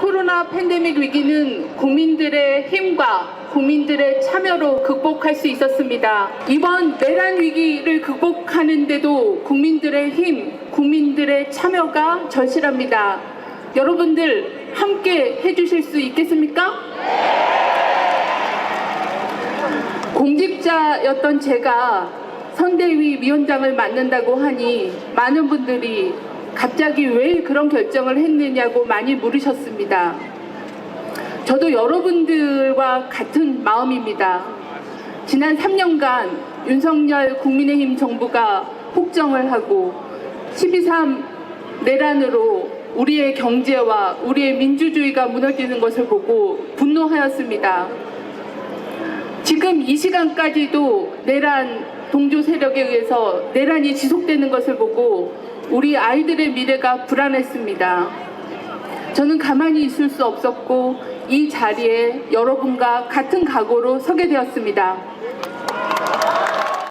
코로나 팬데믹 위기는 국민들의 힘과 국민들의 참여로 극복할 수 있었습니다. 이번 내란 위기를 극복하는데도 국민들의 힘, 국민들의 참여가 절실합니다. 여러분들 함께 해주실 수 있겠습니까? 공직자였던 제가 선대위 위원장을 맡는다고 하니 많은 분들이 갑자기 왜 그런 결정을 했느냐고 많이 물으셨습니다. 저도 여러분들과 같은 마음입니다. 지난 3년간 윤석열 국민의힘 정부가 폭정을 하고 12.3 내란으로 우리의 경제와 우리의 민주주의가 무너지는 것을 보고 분노하였습니다. 지금 이 시간까지도 내란 동조 세력에 의해서 내란이 지속되는 것을 보고 우리 아이들의 미래가 불안했습니다. 저는 가만히 있을 수 없었고 이 자리에 여러분과 같은 각오로 서게 되었습니다.